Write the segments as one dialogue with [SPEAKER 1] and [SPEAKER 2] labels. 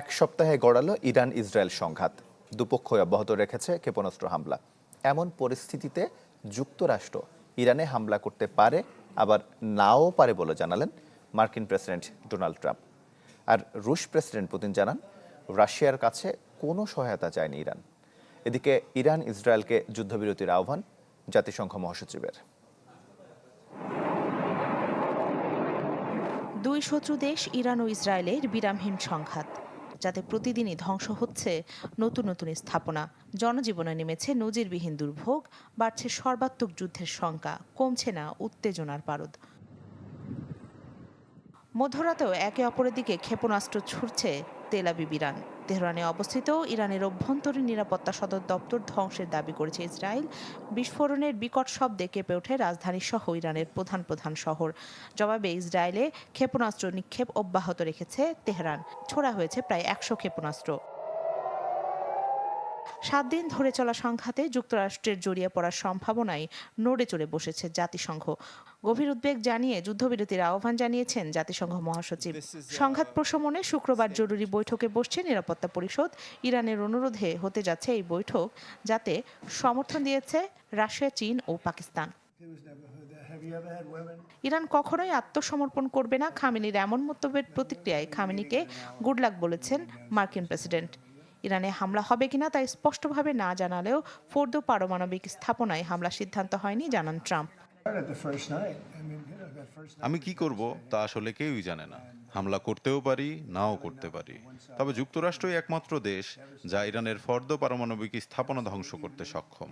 [SPEAKER 1] এক সপ্তাহে গড়ালো Iran Israel সংঘাত। দুপক্ষই অব্যাহত রেখেছে ক্ষেপণাস্ত্র হামলা। এমন পরিস্থিতিতে যুক্তরাষ্ট্র ইরানে হামলা করতে পারে, আবার নাও পারে বলে জানালেন মার্কিন প্রেসিডেন্ট ডোনাল্ড ট্রাম্প। আর রুশ প্রেসিডেন্ট পুতিন জানান, রাশিয়ার কাছে কোনো সহায়তা চায়নি ইরান। এদিকে ইরান ইসরায়েলকে যুদ্ধবিরতির আহ্বান জাতিসংঘ মহাসচিবের।
[SPEAKER 2] দুই শত্রু দেশ ইরান ও ইসরায়েলের বিরামহীন সংঘাত। যাতে প্রতিদিনই ধ্বংস হচ্ছে নতুন নতুন স্থাপনা। জনজীবনে নেমেছে নজিরবিহীন দুর্ভোগ, বাড়ছে সর্বাত্মক যুদ্ধের শঙ্কা কমছে না উত্তেজনার পারদ। মধ্যরাতেও একে অপরের দিকে ক্ষেপণাস্ত্র ছুটছে তেলাবিব ইরান। তেহরানে অবস্থিত ইরানের অভ্যন্তরীণ নিরাপত্তা সদর দপ্তর ধ্বংসের দাবি করেছে ইসরায়েল। বিস্ফোরণের বিকট শব্দে কেঁপে ওঠে রাজধানী সহ ইরানের প্রধান প্রধান শহর। জবাবে ইসরায়েলে ক্ষেপণাস্ত্র নিক্ষেপ অব্যাহত রেখেছে তেহরান। ছোড়া হয়েছে প্রায় একশো ক্ষেপণাস্ত্র। সাত দিন ধরে চলা সংঘাতে যুক্তরাষ্ট্রের জড়িয়ে পড়ার সম্ভাবনায় নড়ে চড়ে বসেছে জাতিসংঘ। গভীর উদ্বেগ জানিয়ে যুদ্ধবিরতির আহ্বান জানিয়েছেন জাতিসংঘ মহাসচিব। সংঘাত প্রশমনে শুক্রবার জরুরি বৈঠকে বসছে নিরাপত্তা পরিষদ। ইরানের অনুরোধে হতে যাচ্ছে এই বৈঠক যাতে সমর্থন দিয়েছে রাশিয়া চীন ও পাকিস্তান। ইরান কখনোই আত্মসমর্পণ করবে না খামেনির এমন মন্তব্যের প্রতিক্রিয়ায় খামেনিকে গুড লাক বলেছেন মার্কিন প্রেসিডেন্ট। ইরানে হামলা হবে কিনা তা স্পষ্টভাবে না জানালেও ফোর্দো পারমাণবিক স্থাপনায় হামলা সিদ্ধান্ত হয়নি জানান ট্রাম্প।
[SPEAKER 3] আমি কি করব? তা আসলে কেউই জানে না। হামলা করতেও পারি নাও করতে পারি। তবে যুক্তরাষ্ট্রই একমাত্র দেশ যা ইরানের ফর্দ পারমাণবিক স্থাপনা ধ্বংস করতে সক্ষম।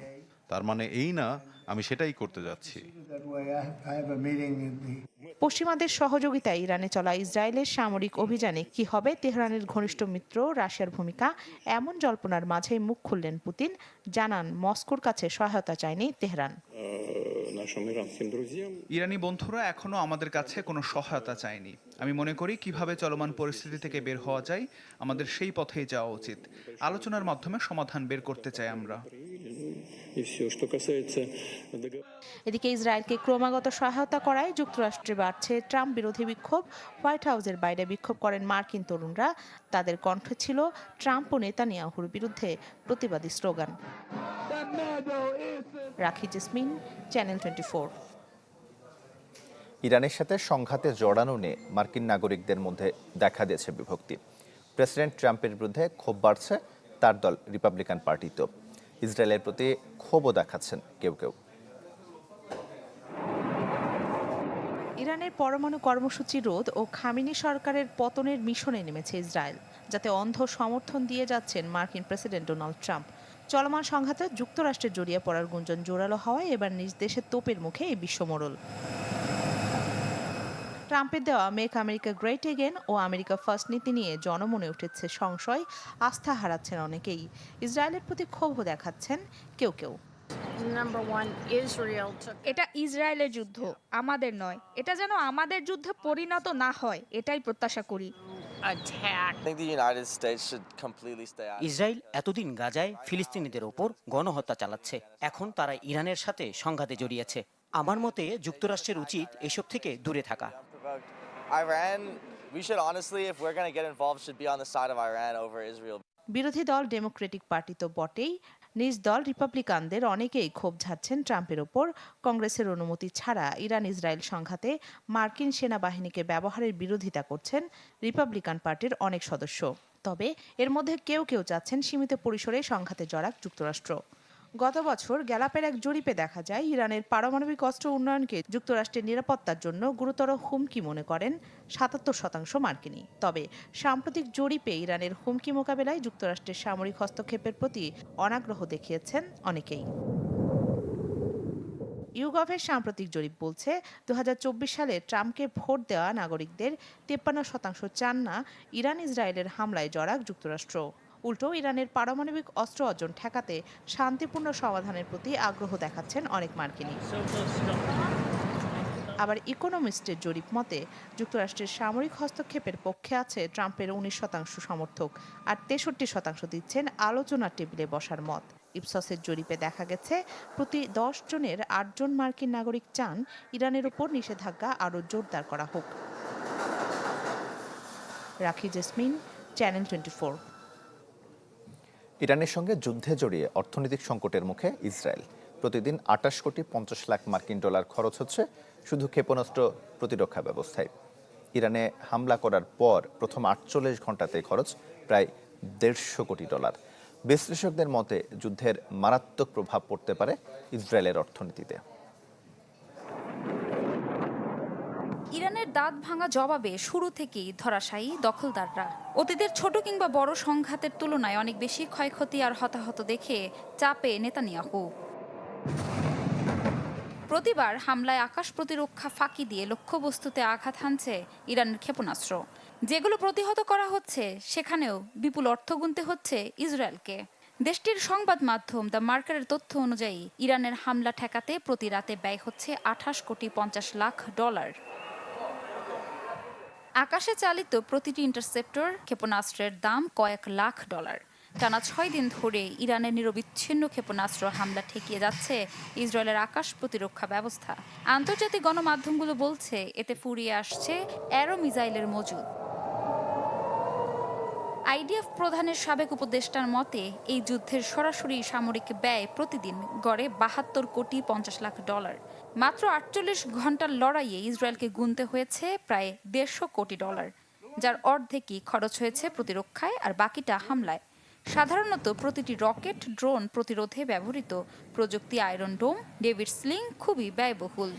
[SPEAKER 3] তার মানে এই না আমি সেটাই করতে যাচ্ছি।
[SPEAKER 2] পশ্চিমাদের সহযোগিতায় ইরানে চলা ইসরায়েলের সামরিক অভিযানে কি হবে তেহরানের ঘনিষ্ঠ মিত্র রাশিয়ার ভূমিকা? এমন জল্পনার মাঝে মুখ খুললেন পুতিন। জানান মস্কোর কাছে সহায়তা চায়নি তেহরান।
[SPEAKER 4] ইরানি বন্ধুরা এখনও আমাদের কাছে কোনো সহায়তা চায়নি। আমি মনে করি কীভাবে চলমান পরিস্থিতি থেকে বের হওয়া যায় আমাদের সেই পথেই যাওয়া উচিত। আলোচনার মাধ্যমে সমাধান বের করতে চাই আমরা।
[SPEAKER 2] এদিকে ইসরায়েলকে ক্রমাগত সহায়তা করায় যুক্তরাষ্ট্রে বাড়ছে ট্রাম্প বিরোধী বিক্ষোভ। হোয়াইট হাউসের বাইরে বিক্ষোভ করেন মার্কিন তরুণরা। তাদের কণ্ঠে ছিল ট্রাম্প ও নেতানিয়াহুর বিরুদ্ধে প্রতিবাদী স্লোগান। রাখি জেসমিন চ্যানেল টোয়েন্টি
[SPEAKER 1] ইরানের সাথে সংঘাতে জড়ানো নিয়ে মার্কিন নাগরিকদের মধ্যে দেখা দিয়েছে বিভক্তি। প্রেসিডেন্ট ট্রাম্পের বিরুদ্ধে ক্ষোভ বাড়ছে তার দল রিপাবলিকান পার্টিতেও। ইসরায়েলের প্রতি ক্ষোভও দেখাচ্ছেন কেউ কেউ।
[SPEAKER 2] ইরানের পরমাণু কর্মসূচি রোধ ও খামিনি সরকারের পতনের মিশনে নেমেছে ইসরায়েল, যাতে অন্ধ সমর্থন দিয়ে যাচ্ছেন মার্কিন প্রেসিডেন্ট ডোনাল্ড ট্রাম্প। চলমান সংঘাতে যুক্তরাষ্ট্রের জড়িয়ে পড়ার গুঞ্জন জোরালো হওয়ায় এবার নিজ দেশের তোপের মুখে এই বিশ্বমোড়ল ট্রাম্পের দেওয়া মেক আমেরিকা গ্রেট এগেন ও আমেরিকা ফার্স্ট নীতি নিয়ে জনমনে উঠেছে সংশয় আস্থা হারাচ্ছেন অনেকেই ইসরায়েলের প্রতি ক্ষোভ দেখাচ্ছেন কেউ কেউ
[SPEAKER 5] এটা ইসরায়েলের যুদ্ধ আমাদের নয় এটা যেন আমাদের যুদ্ধে পরিণত না হয় এটাই প্রত্যাশা করি
[SPEAKER 6] attack.
[SPEAKER 7] I think the United States should completely stay out.
[SPEAKER 8] Israel এতদিন গাজায় ফিলিস্তিনিদের ওপর গণহত্যা চালাচ্ছে এখন তারা ইরানের সাথে সংঘাতে জড়িয়েছে আমার মতে যুক্তরাষ্ট্রের উচিত এসব থেকে দূরে থাকা.
[SPEAKER 7] Iran, we should honestly, if we're going to get involved, should be on the side of Iran over Israel.
[SPEAKER 2] বিরোধী দল ডেমোক্রেটিক পার্টি তো বটেই। নিজ দল রিপাবলিকানদের অনেকেই ক্ষোভ ঝাড়ছেন ট্রাম্পের ওপর। কংগ্রেসের অনুমতি ছাড়া ইরান ইসরায়েল সংঘাতে মার্কিন সেনাবাহিনীকে ব্যবহারের বিরোধিতা করছেন রিপাবলিকান পার্টির অনেক সদস্য। তবে এর মধ্যে কেউ কেউ চাচ্ছেন সীমিত পরিসরে সংঘাতে জড়াক যুক্তরাষ্ট্র। গত বছর গ্যালাপের এক জরিপে দেখা যায়, ইরানের পারমাণবিক অস্ত্র উন্নয়নকে যুক্তরাষ্ট্রের নিরাপত্তার জন্য গুরুতর হুমকি মনে করেন সাতাত্তর শতাংশ মার্কিনী। তবে সাম্প্রতিক জরিপে ইরানের হুমকি মোকাবেলায় যুক্তরাষ্ট্রের সামরিক হস্তক্ষেপের প্রতি অনাগ্রহ দেখিয়েছেন অনেকেই। ইউগভের সাম্প্রতিক জরিপ বলছে দু হাজার চব্বিশ সালে ট্রাম্পকে ভোট দেওয়া নাগরিকদের তেপ্পান্ন শতাংশ চান না ইরান ইসরায়েলের হামলায় জড়াক যুক্তরাষ্ট্র। উল্টো ইরানের পারমাণবিক অস্ত্র অর্জন ঠেকাতে শান্তিপূর্ণ সমাধানের প্রতি আগ্রহ দেখাচ্ছেন অনেক মার্কিনী। আবার ইকোনমিস্টের জরিপ মতে, যুক্তরাষ্ট্রের সামরিক হস্তক্ষেপের পক্ষে আছে ট্রাম্পের উনিশ শতাংশ সমর্থক আর তেষট্টি শতাংশ দিচ্ছেন আলোচনার টেবিলে বসার মত। ইপসসের জরিপে দেখা গেছে, প্রতি দশ জনের আটজন মার্কিন নাগরিক চান ইরানের উপর নিষেধাজ্ঞা আরও জোরদার করা হোক। রাখি জেসমিন, চ্যানেল টোয়েন্টি
[SPEAKER 1] ইরানের সঙ্গে যুদ্ধে জড়িয়ে অর্থনৈতিক সংকটের মুখে ইসরায়েল। প্রতিদিন আটাশ কোটি পঞ্চাশ লাখ মার্কিন ডলার খরচ হচ্ছে শুধু ক্ষেপণাস্ত্র প্রতিরক্ষা ব্যবস্থায়। ইরানে হামলা করার পর প্রথম আটচল্লিশ ঘন্টাতে খরচ প্রায় দেড়শো কোটি ডলার। বিশ্লেষকদের মতে যুদ্ধের মারাত্মক প্রভাব পড়তে পারে ইসরায়েলের অর্থনীতিতে
[SPEAKER 9] ইরানের দাঁত ভাঙা জবাবে শুরু থেকেই ধরাশায়ী দখলদাররা। অতীতের ছোট কিংবা বড় সংঘাতের তুলনায় অনেক বেশি ক্ষয়ক্ষতি আর হতাহত দেখে চাপে নেতানিয়াহু। প্রতিবার হামলায় আকাশ প্রতিরক্ষা ফাঁকি দিয়ে লক্ষ্যবস্তুতে আঘাত হানছে ইরানের ক্ষেপণাস্ত্র। যেগুলো প্রতিহত করা হচ্ছে, সেখানেও বিপুল অর্থ গুনতে হচ্ছে ইসরায়েলকে। দেশটির সংবাদ মাধ্যম দ্য মার্কারের তথ্য অনুযায়ী, ইরানের হামলা ঠেকাতে প্রতি রাতে ব্যয় হচ্ছে আঠাশ কোটি পঞ্চাশ লাখ ডলার। আকাশে চালিত প্রতিটি ইন্টারসেপ্টর ক্ষেপণাস্ত্রের দাম কয়েক লাখ ডলার। টানা ছয় দিন ধরে ইরানের নিরবিচ্ছিন্ন ক্ষেপণাস্ত্র হামলা ঠেকিয়ে যাচ্ছে ইসরায়েলের আকাশ প্রতিরক্ষা ব্যবস্থা। আন্তর্জাতিক গণমাধ্যমগুলো বলছে, এতে ফুরিয়ে আসছে অ্যারো মিসাইলের মজুদ। আইডিএফ প্রধানের সাবেক উপদেষ্টার মতে, এই যুদ্ধের সরাসরি সামরিক ব্যয় প্রতিদিন গড়ে বাহাত্তর কোটি পঞ্চাশ লাখ ডলার। মাত্র আটচল্লিশ ঘণ্টার লড়াইয়ে ইসরায়েলকে গুনতে হয়েছে প্রায় দেড়শো কোটি ডলার, যার অর্ধেকই খরচ হয়েছে প্রতিরক্ষায় আর বাকিটা হামলায়। সাধারণত প্রতিটি রকেট, ড্রোন প্রতিরোধে ব্যবহৃত প্রযুক্তি আয়রন ডোম, ডেভিড স্লিং খুবই ব্যয়বহুল।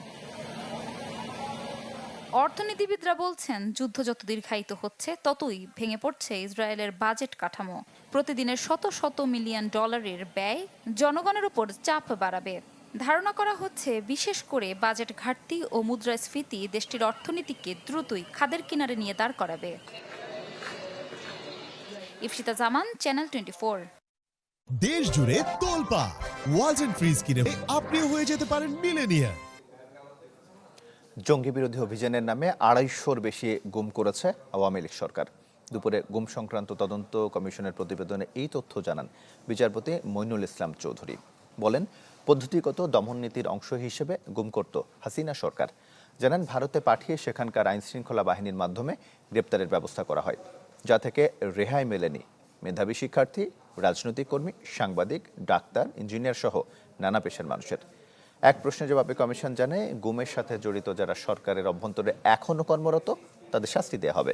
[SPEAKER 9] অর্থনীতিবিদরা বলছেন, যুদ্ধ যত দীর্ঘায়িত হচ্ছে, ততই ভেঙে পড়ছে ইসরায়েলের বাজেট কাঠামো। প্রতিদিনের শত শত মিলিয়ন ডলারের ব্যয় জনগণের উপর চাপ বাড়াবে। ধারণা করা হচ্ছে বিশেষ করে বাজেট ঘাটতি ও মুদ্রাস্ফীতি দেশটির অর্থনীতিকে দ্রুতই খাদের কিনারে নিয়ে দাঁড় করাবে। ইফসিতা জামান চ্যানেল টোয়েন্টি
[SPEAKER 10] দেশ জুড়ে তোলপা ওয়ালটন ফ্রিজ কিনে আপনিও হয়ে যেতে পারেন মিলেনিয়ার
[SPEAKER 1] জঙ্গি বিরোধী অভিযানের নামে আড়াইশোর বেশি গুম করেছে আওয়ামী লীগ সরকার। দুপুরে গুম সংক্রান্ত তদন্ত কমিশনের প্রতিবেদনে এই তথ্য জানান বিচারপতি মইনুল ইসলাম চৌধুরী। বলেন পদ্ধতিগত দমন নীতির অংশ হিসেবে গুম করত হাসিনা সরকার। জানান, ভারতে পাঠিয়ে সেখানকার আইন শৃঙ্খলা বাহিনীর মাধ্যমে গ্রেপ্তারের ব্যবস্থা করা হয়, যা থেকে রেহাই মেলেনি। মেধাবী শিক্ষার্থী, রাজনৈতিক কর্মী, সাংবাদিক, ডাক্তার, ইঞ্জিনিয়ার সহ নানা পেশার মানুষের। এক প্রশ্নের জবাবে কমিশন জানায় গুমের সাথে জড়িত যারা সরকারের অভ্যন্তরে এখনও কর্মরত, তাদের শাস্তি দেওয়া হবে।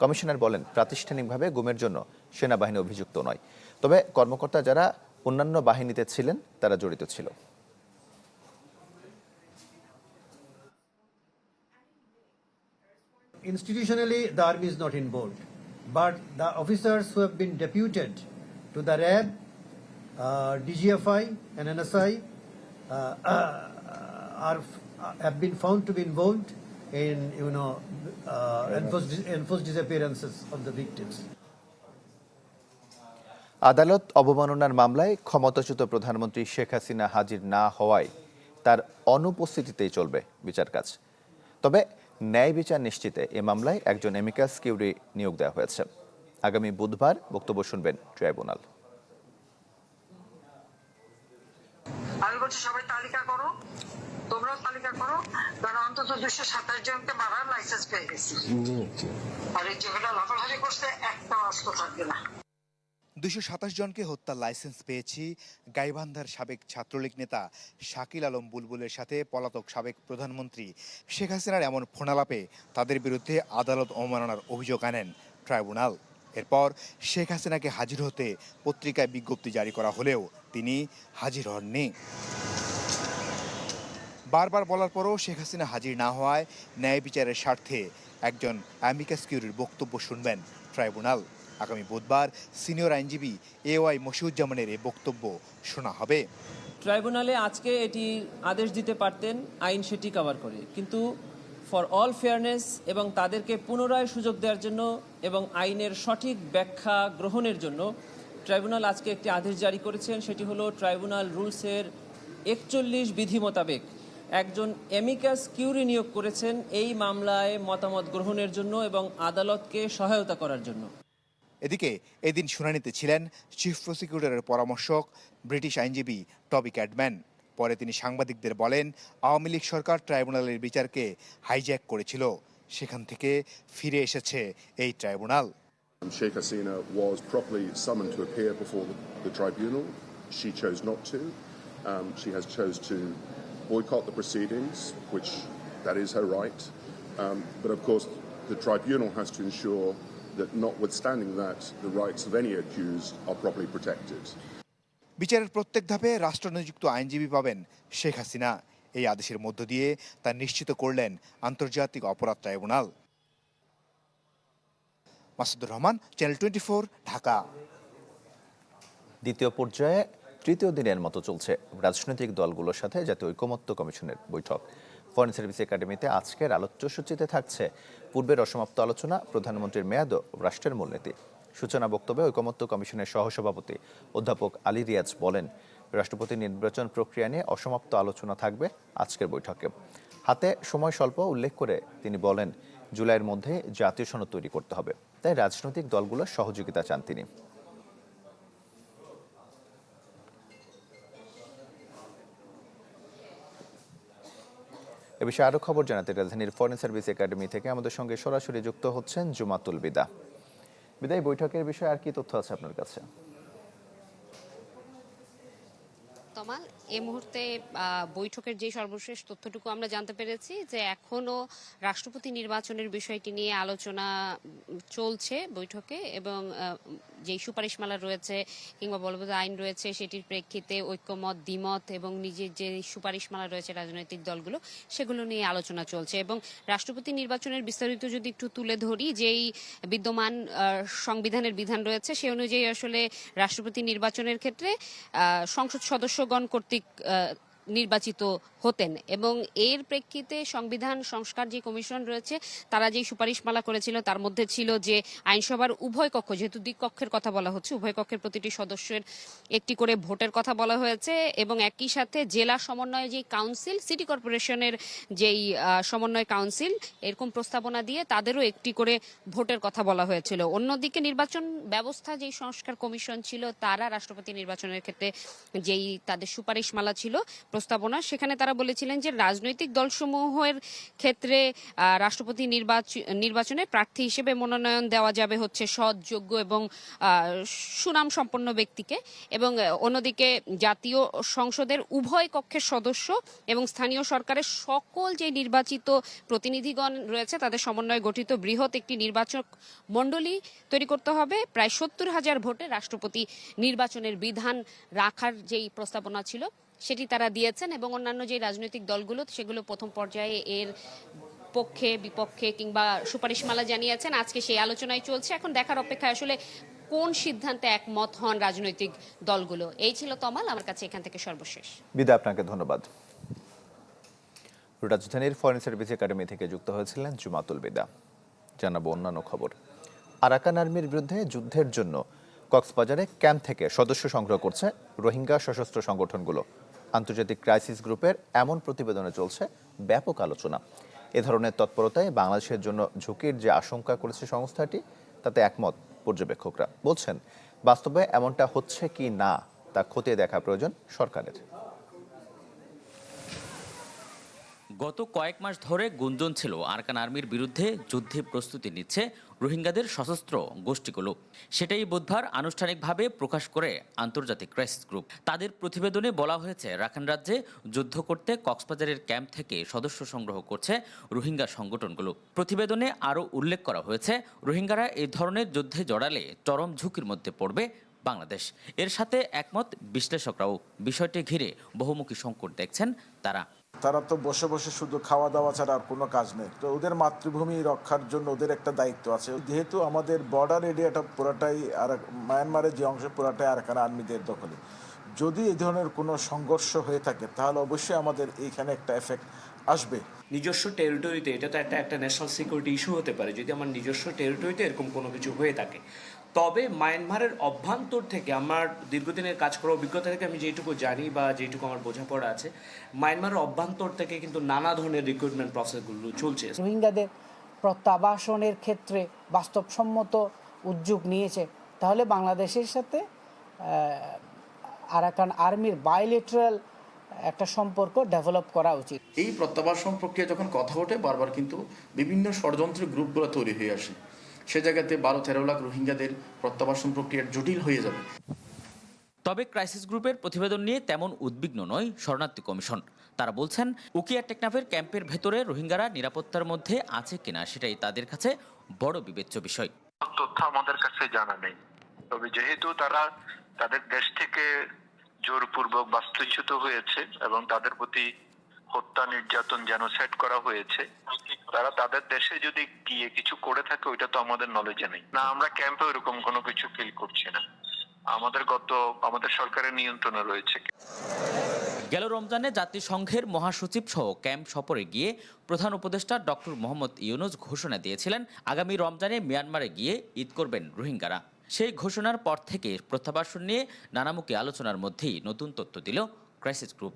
[SPEAKER 1] কমিশনার বলেন, প্রাতিষ্ঠানিকভাবে গুমের জন্য সেনাবাহিনী অভিযুক্ত নয়। তবে কর্মকর্তা যারা অন্যান্য বাহিনীতে ছিলেন তারা জড়িত ছিল
[SPEAKER 11] Institutionally, the army is not involved, but the officers who have been deputed to the RAB, uh, DGFI, and NSI uh, uh, are have been found to be involved in you know uh, enforced, enforced disappearances of the victims.
[SPEAKER 1] আদালত অবমাননার মামলায় ক্ষমতাচ্যুত প্রধানমন্ত্রী শেখ হাসিনা হাজির না হওয়ায় তার অনুপস্থিতিতেই চলবে বিচার কাজ। তবে ন্যায় বিচার নিশ্চিতে এ মামলায় একজন এমিকাস কিউরি নিয়োগ দেওয়া হয়েছে। আগামী বুধবার বক্তব্য শুনবেন ট্রাইব্যুনাল।
[SPEAKER 6] আমি বলছি সবাই তালিকা করো। তোমরাও তালিকা করো। কারণ অন্তত দুশো সাতাশ জনকে মারার লাইসেন্স পেয়ে গেছি। আর এই যেগুলো লাফালাফি করছে একটা অস্ত্র থাকবে না।
[SPEAKER 12] দুশো সাতাশ জনকে হত্যার লাইসেন্স পেয়েছি। গাইবান্ধার সাবেক ছাত্রলীগ নেতা শাকিল আলম বুলবুলের সাথে পলাতক সাবেক প্রধানমন্ত্রী শেখ হাসিনার এমন ফোনালাপে তাদের বিরুদ্ধে আদালত অবমাননার অভিযোগ আনেন ট্রাইব্যুনাল। এরপর শেখ হাসিনাকে হাজির হতে পত্রিকায় বিজ্ঞপ্তি জারি করা হলেও তিনি হাজির হননি। বারবার বলার পরও শেখ হাসিনা হাজির না হওয়ায় ন্যায় বিচারের স্বার্থে একজন অ্যামিকাস কিউরির বক্তব্য শুনবেন ট্রাইব্যুনাল। আগামী বুধবার সিনিয়র আইনজীবী এ ওয়াই মশিউজ্জামানের এই বক্তব্য শোনা হবে।
[SPEAKER 13] ট্রাইব্যুনালে আজকে এটি আদেশ দিতে পারতেন, আইন সেটি কভার করে। কিন্তু ফর অল ফেয়ারনেস এবং তাদেরকে পুনরায় সুযোগ দেওয়ার জন্য এবং আইনের সঠিক ব্যাখ্যা গ্রহণের জন্য ট্রাইব্যুনাল আজকে একটি আদেশ জারি করেছেন। সেটি হলো ট্রাইব্যুনাল রুলসের একচল্লিশ বিধি মোতাবেক একজন এমিকাস কিউরি নিয়োগ করেছেন এই মামলায় মতামত গ্রহণের জন্য এবং আদালতকে সহায়তা করার জন্য।
[SPEAKER 12] এদিকে এদিন শুনানিতে ছিলেন চিফ প্রসিকিউটরের পরামর্শক ব্রিটিশ আইনজীবী টবি ক্যাডম্যান পরে তিনি সাংবাদিকদের বলেন আওয়ামী লীগ সরকার ট্রাইব্যুনালের বিচারকে হাইজ্যাক করেছিল সেখান থেকে ফিরে এসেছে এই tribunal
[SPEAKER 14] Sheikh Hasina was properly summoned to appear before the, the tribunal. She chose not to. Um, she has chose to boycott the proceedings, which that is her right. Um, but of course, the tribunal has to ensure that, notwithstanding that, the rights of any accused are properly protected.
[SPEAKER 12] বিচারের প্রত্যেক ধাপে রাষ্ট্রনিযুক্ত আইনজীবী পাবেন শেখ হাসিনা। এই আদেশের মধ্য দিয়ে তা নিশ্চিত করলেন আন্তর্জাতিক অপরাধ tribunal. Masudur Rahman channel twenty Dhaka.
[SPEAKER 1] দ্বিতীয় পর্যায়ে তৃতীয় দিনের মতো চলছে রাজনৈতিক দলগুলোর সাথে জাতীয় ঐকমত্য কমিশনের বৈঠক। ফরেন সার্ভিস একাডেমিতে আজকের আলোচ্যসূচিতে থাকছে পূর্বের অসমাপ্ত আলোচনা, প্রধানমন্ত্রীর মেয়াদ ও রাষ্ট্রের মূলনীতি। সূচনা বক্তব্যে ঐকমত্য কমিশনের সহসভাপতি অধ্যাপক আলী রিয়াজ বলেন, রাষ্ট্রপতি নির্বাচন প্রক্রিয়া নিয়ে অসমাপ্ত আলোচনা থাকবে আজকের বৈঠকে। হাতে সময় স্বল্প উল্লেখ করে তিনি বলেন, জুলাইয়ের মধ্যে জাতীয় সনদ তৈরি করতে হবে। তাই রাজনৈতিক দলগুলোর সহযোগিতা চান তিনি। এ বিষয়ে আরও খবর জানাতে রাজধানীর ফরেন সার্ভিস একাডেমি থেকে আমাদের সঙ্গে সরাসরি যুক্ত হচ্ছেন জুমাতুল বিদা। বিদায়, বৈঠকের বিষয়ে আর কি তথ্য আছে আপনার কাছে?
[SPEAKER 15] তমাল এই মুহূর্তে বৈঠকের যে সর্বশেষ তথ্যটুকু আমরা জানতে পেরেছি যে এখনও রাষ্ট্রপতি নির্বাচনের বিষয়টি নিয়ে আলোচনা চলছে বৈঠকে এবং যেই সুপারিশমালা রয়েছে কিংবা বলবৎ আইন রয়েছে, সেটির প্রেক্ষিতে ঐক্যমত, দ্বিমত এবং নিজের যে সুপারিশমালা রয়েছে রাজনৈতিক দলগুলো, সেগুলো নিয়ে আলোচনা চলছে। এবং রাষ্ট্রপতি নির্বাচনের বিস্তারিত যদি একটু তুলে ধরি, যেই বিদ্যমান সংবিধানের বিধান রয়েছে, সে অনুযায়ী আসলে রাষ্ট্রপতি নির্বাচনের ক্ষেত্রে সংসদ সদস্যগণ কর্তৃক নির্বাচিত হতেন এবং এর প্রেক্ষিতে সংবিধান সংস্কার যে কমিশন রয়েছে, তারা যে সুপারিশমালা করেছিল, তার মধ্যে ছিল যে আইনসভার উভয় কক্ষ, যেহেতু দ্বি কক্ষের কথা বলা হচ্ছে, উভয় কক্ষের প্রতিটি সদস্যের একটি করে ভোটের কথা বলা হয়েছে এবং একই সাথে জেলা সমন্বয় যে কাউন্সিল, সিটি কর্পোরেশনের যেই সমন্বয় কাউন্সিল, এরকম প্রস্তাবনা দিয়ে তাদেরও একটি করে ভোটের কথা বলা হয়েছিল। অন্যদিকে নির্বাচন ব্যবস্থা যেই সংস্কার কমিশন ছিল, তারা রাষ্ট্রপতি নির্বাচনের ক্ষেত্রে যেই তাদের সুপারিশমালা ছিল প্রস্তাবনা সেখানে তারা বলেছিলেন যে রাজনৈতিক দলসমূহের ক্ষেত্রে রাষ্ট্রপতি নির্বাচ- নির্বাচনে প্রার্থী হিসেবে মনোনয়ন দেওয়া যাবে হচ্ছে সৎ, যোগ্য এবং সুনাম সম্পন্ন ব্যক্তিকে এবং অন্যদিকে জাতীয় সংসদের উভয় কক্ষের সদস্য এবং স্থানীয় সরকারের সকল যে নির্বাচিত প্রতিনিধিগণ রয়েছে তাদের সমন্বয়ে গঠিত বৃহৎ একটি নির্বাচক মণ্ডলী তৈরি করতে হবে। প্রায় সত্তর হাজার ভোটে রাষ্ট্রপতি নির্বাচনের বিধান রাখার যেই প্রস্তাবনা ছিল সেটি তারা দিয়েছেন এবং অন্যান্য যে রাজনৈতিক দলগুলো, সেগুলো প্রথম পর্যায়ে এর পক্ষে, বিপক্ষে কিংবা সুপারিশমালা জানিয়েছেন। আজকে সেই আলোচনায় চলছে। এখন দেখার অপেক্ষা আসলে কোন সিদ্ধান্তে একমত হন রাজনৈতিক দলগুলো? এই ছিল তমাল। আমার কাছে এখান থেকে সর্বশেষ।
[SPEAKER 1] বিদায়, আপনাকে ধন্যবাদ। রাজধানীর ফরেন সার্ভিস একাডেমি থেকে যুক্ত হয়েছিলেন জুমাতুল বিদা। জানাব অন্যান্য খবর। আরাকান আর্মির বিরুদ্ধে যুদ্ধের জন্য কক্সবাজারে ক্যাম্প থেকে সদস্য সংগ্রহ করছে রোহিঙ্গা সশস্ত্র সংগঠনগুলো। আন্তর্জাতিক ক্রাইসিস গ্রুপের এমন প্রতিবেদনে চলছে ব্যাপক আলোচনা। এ ধরনের তৎপরতায় বাংলাদেশের জন্য ঝুঁকির যে আশঙ্কা করেছে সংস্থাটি, তাতে একমত পর্যবেক্ষকরা। বলছেন, বাস্তবে এমনটা হচ্ছে কি না, তা খতিয়ে দেখা প্রয়োজন সরকারের।
[SPEAKER 16] গত কয়েক মাস ধরে গুঞ্জন ছিল আরকান আর্মির বিরুদ্ধে যুদ্ধে প্রস্তুতি নিচ্ছে রোহিঙ্গাদের সশস্ত্র গোষ্ঠীগুলো। সেটাই বুধবার আনুষ্ঠানিকভাবে প্রকাশ করে আন্তর্জাতিক ক্রাইসিস গ্রুপ। তাদের প্রতিবেদনে বলা হয়েছে রাখান রাজ্যে যুদ্ধ করতে কক্সবাজারের ক্যাম্প থেকে সদস্য সংগ্রহ করছে রোহিঙ্গা সংগঠনগুলো। প্রতিবেদনে আরও উল্লেখ করা হয়েছে, রোহিঙ্গারা এই ধরনের যুদ্ধে জড়ালে চরম ঝুঁকির মধ্যে পড়বে বাংলাদেশ। এর সাথে একমত বিশ্লেষকরাও। বিষয়টি ঘিরে বহুমুখী সংকট দেখছেন তারা।
[SPEAKER 17] তারা তো বসে বসে শুধু খাওয়া দাওয়া ছাড়া আর কোনো কাজ নেই। তো ওদের মাতৃভূমি রক্ষার জন্য ওদের একটা দায়িত্ব আছে। যেহেতু আমাদের বর্ডার এরিয়াটা পুরাটাই আর মায়ানমারের যে অংশ পুরাটাই আর আরাকান আর্মিদের দখলে। যদি এই ধরনের কোনো সংঘর্ষ হয়ে থাকে, তাহলে অবশ্যই আমাদের এইখানে একটা এফেক্ট আসবে।
[SPEAKER 18] নিজস্ব টেরিটরিতে এটা তো একটা একটা ন্যাশনাল সিকিউরিটি ইস্যু হতে পারে। যদি আমার নিজস্ব টেরিটরিতে এরকম কোনো কিছু হয়ে থাকে তবে মায়ানমারের অভ্যন্তর থেকে আমার দীর্ঘদিনের কাজ করার অভিজ্ঞতা থেকে আমি যেটুকু জানি বা যেটুকু আমার বোঝাপড়া আছে মায়ানমারের অভ্যন্তর থেকে কিন্তু নানা ধরনের রিক্রুটমেন্ট প্রসেসগুলো চলছে।
[SPEAKER 19] রোহিঙ্গাদের প্রত্যাবাসনের ক্ষেত্রে বাস্তবসম্মত উদ্যোগ নিয়েছে। তাহলে বাংলাদেশের সাথে আরাকান আর্মির বায়োলেটারাল একটা সম্পর্ক ডেভেলপ করা উচিত।
[SPEAKER 20] এই প্রত্যাবাসন প্রক্রিয়া যখন কথা ওঠে বারবার কিন্তু বিভিন্ন ষড়যন্ত্রের গ্রুপগুলো তৈরি হয়ে আসে। সে জায়গাতে বারো তেরো লাখ রোহিঙ্গাদের প্রত্যাবাসন প্রক্রিয়া জটিল হয়ে যাবে।
[SPEAKER 16] তবে ক্রাইসিস গ্রুপের প্রতিবেদন নিয়ে তেমন উদ্বিগ্ন নয় শরণার্থী কমিশন। তারা বলছেন উকিয়া টেকনাফের ক্যাম্পের ভেতরে রোহিঙ্গারা নিরাপত্তার মধ্যে আছে কিনা সেটাই তাদের কাছে বড় বিবেচ্য বিষয়।
[SPEAKER 21] তথ্য আমাদের কাছে জানা নেই। তবে যেহেতু তারা তাদের দেশ থেকে জোরপূর্বক বাস্তুচ্যুত হয়েছে এবং তাদের প্রতি হত্যা নির্যাতন জেনোসাইড করা হয়েছে, তারা তাদের দেশে যদি গিয়ে কিছু করে থাকে, ওইটা তো আমাদের নলেজে নেই। না, আমরা ক্যাম্পে ওরকম কোনো কিছু ফিল করছি না। আমাদের গত, আমাদের সরকারের নিয়ন্ত্রণে রয়েছে।
[SPEAKER 16] গেল রমজানে জাতিসংঘের মহাসচিব সহ ক্যাম্প সফরে গিয়ে প্রধান উপদেষ্টা ডক্টর মোহাম্মদ ইউনুস ঘোষণা দিয়েছিলেন, আগামী রমজানে মিয়ানমারে গিয়ে ঈদ করবেন রোহিঙ্গারা। সেই ঘোষণার পর থেকে প্রত্যাবাসন নিয়ে নানামুখী আলোচনার মধ্যেই নতুন তথ্য দিল crisis group.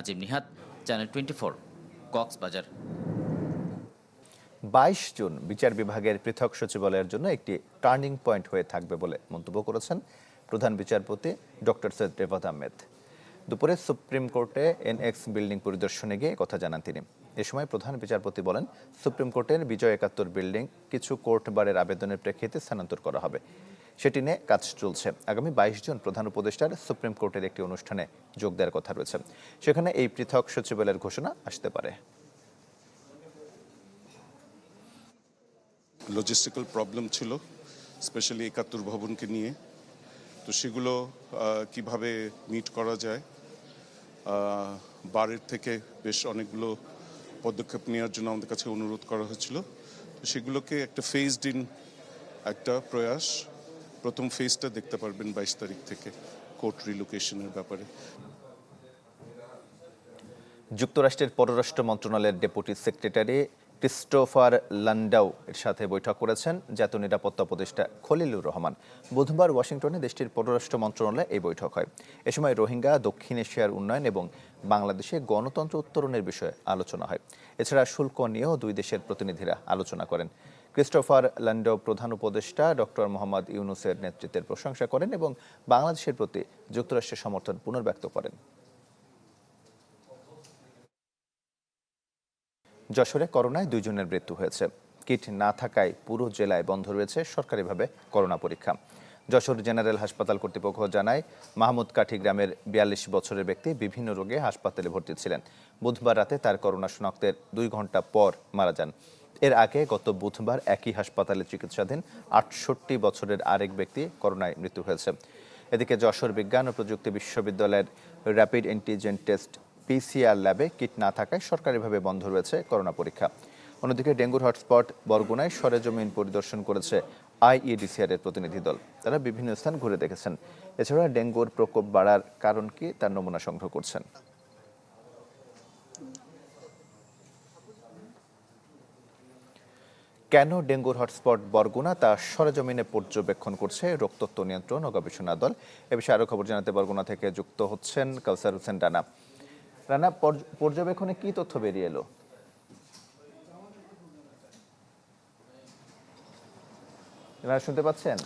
[SPEAKER 16] Azim Nihat channel twenty four Cox's Bazar.
[SPEAKER 1] বাইশ জুন বিচার বিভাগের পৃথক সচিবালয়ের জন্য একটি টার্নিং পয়েন্ট হয়ে থাকবে বলে মন্তব্য করেছেন প্রধান বিচারপতি ডক্টর সৈয়দ রেভাত আহমেদ। দুপুরে সুপ্রিম কোর্টে এনএক্স বিল্ডিং পরিদর্শনে গিয়ে কথা জানান তিনি। এ সময় প্রধান বিচারপতি বলেন, সুপ্রিম কোর্টের বিজয় একাত্তর বিল্ডিং কিছু কোর্ট বারের আবেদনের প্রেক্ষিতে স্থানান্তর করা হবে। সেটি নিয়ে কাজ চলছে। আগামী বাইশ জুন প্রধান উপদেষ্টার সুপ্রিম কোর্টের একটি অনুষ্ঠানে যোগ দেওয়ার কথা রয়েছে। সেখানে এই পৃথক সচিবালয়ের ঘোষণা আসতে পারে।
[SPEAKER 22] লজিস্টিক্যাল প্রবলেম ছিল স্পেশালি একাত্তর ভবনকে নিয়ে। তো সেগুলো কীভাবে মিট করা যায়? বারের থেকে বেশ অনেকগুলো পদক্ষেপ নেওয়ার জন্য আমাদের কাছে অনুরোধ করা হয়েছিল। তো সেগুলোকে একটা ফেজড ইন একটা প্রয়াস প্রথম ফেজটা দেখতে পারবেন বাইশ তারিখ থেকে কোর্ট রিলোকেশনের ব্যাপারে।
[SPEAKER 1] যুক্তরাষ্ট্রের পররাষ্ট্র মন্ত্রণালয়ের ডেপুটি সেক্রেটারি ক্রিস্টোফার লান্ডাউ এর সাথে বৈঠক করেছেন জাতীয় নিরাপত্তা উপদেষ্টা খলিলুর রহমান। বুধবার ওয়াশিংটনে দেশটির পররাষ্ট্র মন্ত্রণালয়ে এই বৈঠক হয়। এ সময় রোহিঙ্গা, দক্ষিণ এশিয়ার উন্নয়ন এবং বাংলাদেশে গণতন্ত্র উত্তরণের বিষয়ে আলোচনা হয়। এছাড়া শুল্ক নিয়েও দুই দেশের প্রতিনিধিরা আলোচনা করেন। ক্রিস্টোফার লান্ডাউ প্রধান উপদেষ্টা ডক্টর মোহাম্মদ ইউনুসের নেতৃত্বের প্রশংসা করেন এবং বাংলাদেশের প্রতি যুক্তরাষ্ট্রের সমর্থন পুনর্ব্যক্ত করেন। যশোরে করোনায় দুইজনের মৃত্যু হয়েছে। কিট না থাকায় পুরো জেলায় বন্ধ রয়েছে সরকারিভাবে করোনা পরীক্ষা। যশোর জেনারেল হাসপাতাল কর্তৃপক্ষ জানায়, মাহমুদ কাঠি গ্রামের বিয়াল্লিশ বছরের ব্যক্তি বিভিন্ন রোগে হাসপাতালে ভর্তি ছিলেন। বুধবার রাতে তার করোনা শনাক্তের দুই ঘণ্টা পর মারা যান। এর আগে গত বুধবার একই হাসপাতালে চিকিৎসাধীন আটষট্টি বছরের আরেক ব্যক্তি করোনায় মৃত্যু হয়েছে। এদিকে যশোর বিজ্ঞান ও প্রযুক্তি বিশ্ববিদ্যালয়ের র্যাপিড অ্যান্টিজেন টেস্ট পিসিআর ল্যাবে কিট না থাকায় সরকারিভাবে বন্ধ রয়েছে করোনা পরীক্ষা। অন্যদিকে ডেঙ্গুর হটস্পট বরগুনায় সরেজমিন পরিদর্শন করেছে আইইডিসিআর এর প্রতিনিধি দল। তারা বিভিন্ন স্থান ঘুরে দেখেছেন। এছাড়া ডেঙ্গুর প্রকোপ বাড়ার কারণ কি তার নমুনা সংগ্রহ করছেন। কেন ডেঙ্গুর হটস্পট বরগুনা তা সরেজমিনে পর্যবেক্ষণ করছে রক্তত্ব নিয়ন্ত্রণ ও গবেষণা দল। এ বিষয়ে আরও খবর জানাতে বরগুনা থেকে যুক্ত হচ্ছেন কালসার হোসেন রানা। রানা পর্যবেক্ষণে কি তথ্য বেরিয়ে এলো? শুনতে পাচ্ছেন?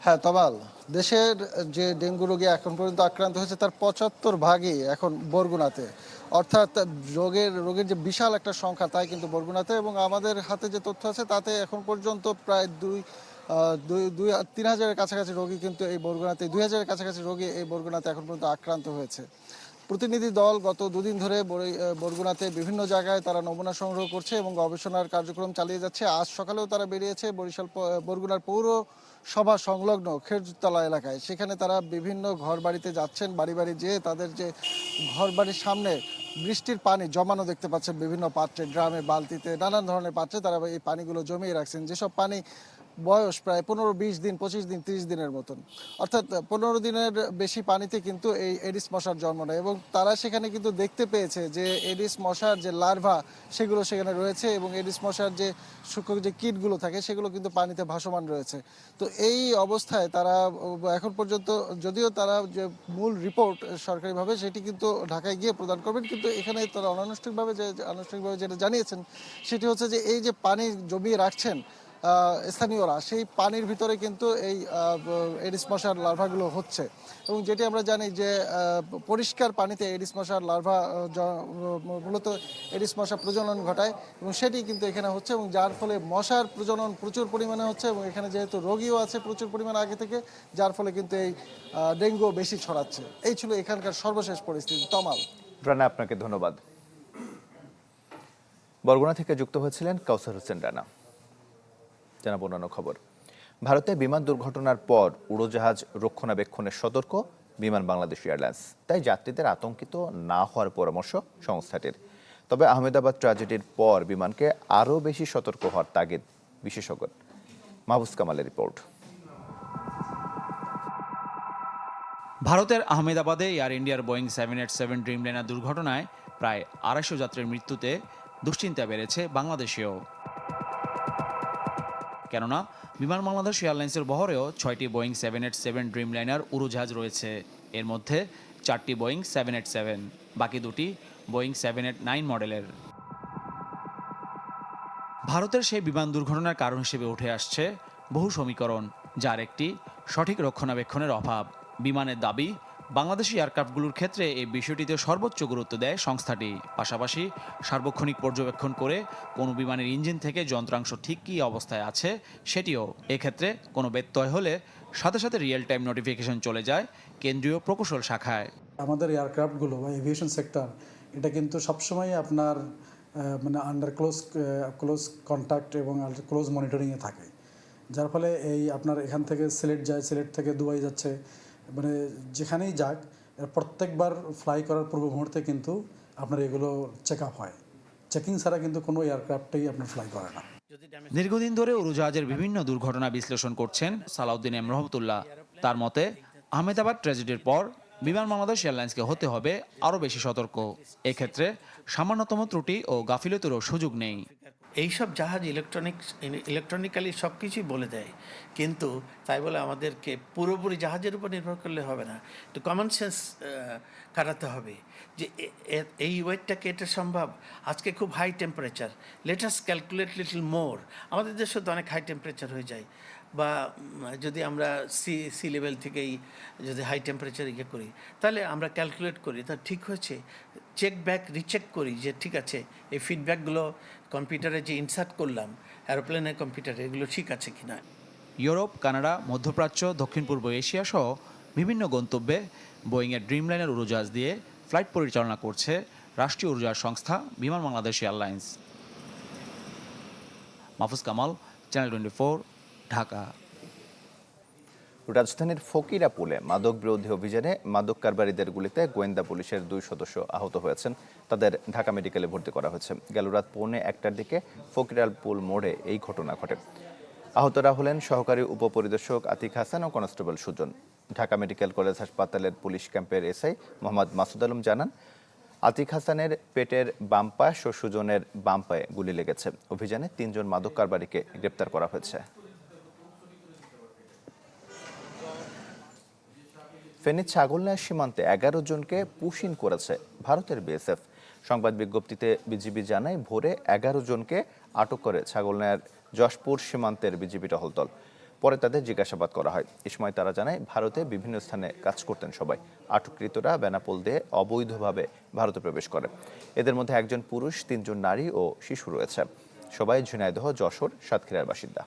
[SPEAKER 23] হ্যাঁ তবাল। দেশের যে ডেঙ্গু রোগী এখন পর্যন্ত আক্রান্ত হয়েছে তার পঁচাত্তর ভাগই এখন বরগুনাতে। অর্থাৎ রোগের রোগের যে বিশাল একটা সংখ্যা তাই কিন্তু বরগুনাতে এবং আমাদের হাতে যে তথ্য আছে তাতে এখন পর্যন্ত প্রায় দুই দুই তিন হাজারের কাছাকাছি রোগী কিন্তু এই বরগুনাতে, দুই হাজারের কাছাকাছি রোগী এই বরগুনাতে এখন পর্যন্ত আক্রান্ত হয়েছে। প্রতিনিধি দল গত দুদিন ধরে বর- বরগুনাতে বিভিন্ন জায়গায় তারা নমুনা সংগ্রহ করছে এবং গবেষণার কার্যক্রম চালিয়ে যাচ্ছে। আজ সকালেও তারা বেরিয়েছে বরিশাল বরগুনার পৌর সভা সংলগ্ন খেরতলা এলাকায়। সেখানে তারা বিভিন্ন ঘর বাড়িতে যাচ্ছেন। বাড়ি বাড়ি যেয়ে তাদের যে ঘর বাড়ির সামনে বৃষ্টির পানি জমানো দেখতে পাচ্ছেন বিভিন্ন পাত্রে, ড্রামে, বালতিতে, নানান ধরনের পাত্রে তারা এই পানিগুলো জমিয়ে রাখছেন। যেসব পানি বয়স প্রায় পনেরো, বিশ দিন, পঁচিশ দিন, তিরিশ দিনের মতন। অর্থাৎ পনেরো দিনের বেশি পানিতে কিন্তু এই এডিস মশার জন্ম নেয় এবং তারা সেখানে কিন্তু দেখতে পেয়েছে যে এডিস মশার যে লার্ভা, সেগুলো সেখানে রয়েছে এবং এডিস মশার যে সূক্ষ্ম যে কীটগুলো থাকে, সেগুলো কিন্তু পানিতে ভাসমান রয়েছে। তো এই অবস্থায় তারা এখন পর্যন্ত যদিও তারা যে মূল রিপোর্ট সরকারিভাবে সেটি কিন্তু ঢাকায় গিয়ে প্রদান করবেন, কিন্তু এখানে তারা অনানুষ্ঠানিকভাবে যে, আনুষ্ঠানিকভাবে যেটা জানিয়েছেন, সেটি হচ্ছে যে এই যে পানি জমিয়ে রাখছেন স্থানীয়রা সেই পানির ভিতরে কিন্তু এই এডিস মশার লার্ভাগুলো হচ্ছে। এবং যেটি আমরা জানি যে পরিষ্কার পানিতে এডিস মশার লার্ভা মূলত এডিস মশা প্রজনন ঘটায় এবং সেটি কিন্তু এখানে হচ্ছে এবং যার ফলে মশার প্রজনন প্রচুর পরিমাণে হচ্ছে এবং এখানে যেহেতু রোগীও আছে প্রচুর পরিমাণে আগে থেকে যার ফলে কিন্তু এই আহ, ডেঙ্গু বেশি ছড়াচ্ছে। এই ছিল এখানকার সর্বশেষ পরিস্থিতি। তমাল।
[SPEAKER 1] রানা আপনাকে ধন্যবাদ। বরগুনা থেকে যুক্ত হয়েছিলেন কাউসার হোসেন রানা। জানাব অন্যান্য খবর। ভারতে বিমান দুর্ঘটনার পর উড়োজাহাজ রক্ষণাবেক্ষণের সতর্ক বিমান বাংলাদেশ এয়ারলাইন্স। তাই যাত্রীদের আতঙ্কিত না হওয়ার পরামর্শ সংস্থাটির। তবে আহমেদাবাদ ট্র্যাজেডির পর বিমানকে আরও বেশি সতর্ক হওয়ার তাগিদ বিশেষজ্ঞ। মাহবুজ কামালের রিপোর্ট।
[SPEAKER 24] ভারতের আহমেদাবাদে এয়ার ইন্ডিয়ার Boeing seven eight seven dream Dreamliner দুর্ঘটনায় প্রায় আড়াইশো যাত্রীর মৃত্যুতে দুশ্চিন্তা বেড়েছে বাংলাদেশেও। কেননা বিমান বাংলাদেশ এয়ারলাইন্সের বহরেও ছয়টি Boeing seven eight seven Dreamliner উড়োজাহাজ রয়েছে। এর মধ্যে চারটি বোয়িং সেভেন এইট সেভেন, বাকি দুটি বোয়িং সেভেন এইট নাইন মডেলের। ভারতের সেই বিমান দুর্ঘটনার কারণ হিসেবে উঠে আসছে বহু সমীকরণ, যার একটি সঠিক রক্ষণাবেক্ষণের অভাব। বিমানের দাবি বাংলাদেশি এয়ারক্রাফটগুলোর ক্ষেত্রে এই বিষয়টিতে সর্বোচ্চ গুরুত্ব দেয় সংস্থাটি। পাশাপাশি সার্বক্ষণিক পর্যবেক্ষণ করে কোনো বিমানের ইঞ্জিন থেকে যন্ত্রাংশ ঠিক কী অবস্থায় আছে সেটিও এক্ষেত্রে কোনো ব্যত্যয় হলে সাথে সাথে রিয়েল টাইম নোটিফিকেশন চলে যায় কেন্দ্রীয় প্রকৌশল শাখায়।
[SPEAKER 25] আমাদের এয়ারক্রাফটগুলো বা এভিয়েশন সেক্টর, এটা কিন্তু সবসময় আপনার মানে আন্ডার ক্লোজ ক্লোজ কন্ট্যাক্ট এবং ক্লোজ মনিটরিংয়ে থাকে। যার ফলে এই আপনার এখান থেকে সিলেট যায়, সিলেট থেকে দুবাই যাচ্ছে। মানে যেখানেই যাক প্রত্যেকবার ফ্লাই করার পূর্ব মুহূর্তে কিন্তু আপনার এগুলো চেক আপ হয়। চেকিং ছাড়া কিন্তু কোনো এয়ারক্রাফটেই আপনার ফ্লাই করে না।
[SPEAKER 24] দীর্ঘদিন ধরে উড়োজাহাজের বিভিন্ন দুর্ঘটনা বিশ্লেষণ করছেন সালাউদ্দিন এম রহমতুল্লাহ। তার মতে, আহমেদাবাদ ট্র্যাজেডির পর বিমান বাংলাদেশ এয়ারলাইন্সকে হতে হবে আরও বেশি সতর্ক। এক্ষেত্রে সামান্যতম ত্রুটি ও গাফিলতিরও সুযোগ নেই।
[SPEAKER 26] এইসব জাহাজ ইলেকট্রনিক্স ইলেকট্রনিক্যালি সব কিছুই বলে দেয়। কিন্তু তাই বলে আমাদেরকে পুরোপুরি জাহাজের উপর নির্ভর করলে হবে না। একটু কমন সেন্স কাটাতে হবে যে এই ওয়েটটাকে এটা সম্ভব? আজকে খুব high temperature let us calculate little more আমাদের দেশে তো অনেক হাই টেম্পারেচার হয়ে যায়। বা যদি আমরা সি সি লেভেল থেকেই যদি হাই টেম্পারেচার ইয়ে করি, তাহলে আমরা ক্যালকুলেট করি, তা ঠিক হয়েছে। চেক ব্যাক রিচেক করি যে ঠিক আছে, এই ফিডব্যাকগুলো কম্পিউটারে যে ইনসার্ট করলাম অ্যারোপ্লেনের কম্পিউটারে এগুলো ঠিক আছে কি না
[SPEAKER 24] ইউরোপ, কানাডা, মধ্যপ্রাচ্য, দক্ষিণ পূর্ব এশিয়া সহ বিভিন্ন গন্তব্যে বোয়িংয়ের ড্রিমলাইনার উড়োজাহাজ দিয়ে ফ্লাইট পরিচালনা করছে রাষ্ট্রীয় উড়োজাহাজ সংস্থা Biman Bangladesh airlines. Mahfuz Kamal channel twenty Dhaka.
[SPEAKER 1] রাজধানীর ফকিরা পুলে মাদক বিরোধী অভিযানে মাদক কারবারিদের গুলিতে গোয়েন্দা পুলিশের দুই সদস্য আহত হয়েছেন। তাদের ঢাকা মেডিকেলে ভর্তি করা হয়েছে। গেল রাত পৌনে একটার দিকে ফকিরাল পুল মোড়ে এই ঘটনা ঘটে। আহতরা হলেন সহকারী উপপরিদর্শক আতিক হাসান ও constable Sujon. Dhaka medical college হাসপাতালের পুলিশ ক্যাম্পের এসআই মোহাম্মদ মাসুদ আলম জানান, আতিক হাসানের পেটের বাম পাশ ও সুজনের বাম পায়ে গুলি লেগেছে। অভিযানে তিনজন মাদক কারবারিকে গ্রেপ্তার করা হয়েছে। ফেনীর ছাগলনায় সীমান্তে এগারো জনকে পুশিন করেছে ভারতের বিএসএফ। সংবাদ বিজ্ঞপ্তিতে বিজিবি জানায়, ভোরে এগারো জনকে আটক করে ছাগলনায়ের যশপুর সীমান্তের বিজিবি টহলদল পরে তাদের জিজ্ঞাসাবাদ করা হয়। এ সময় তারা জানায়, ভারতে বিভিন্ন স্থানে কাজ করতেন সবাই। আটককৃতরা বেনাপোল দিয়ে অবৈধভাবে ভারতে প্রবেশ করে। এদের মধ্যে একজন পুরুষ, তিনজন নারী ও শিশু রয়েছে। সবাই ঝিনাইদহ, যশোর, সাতক্ষীরার বাসিন্দা।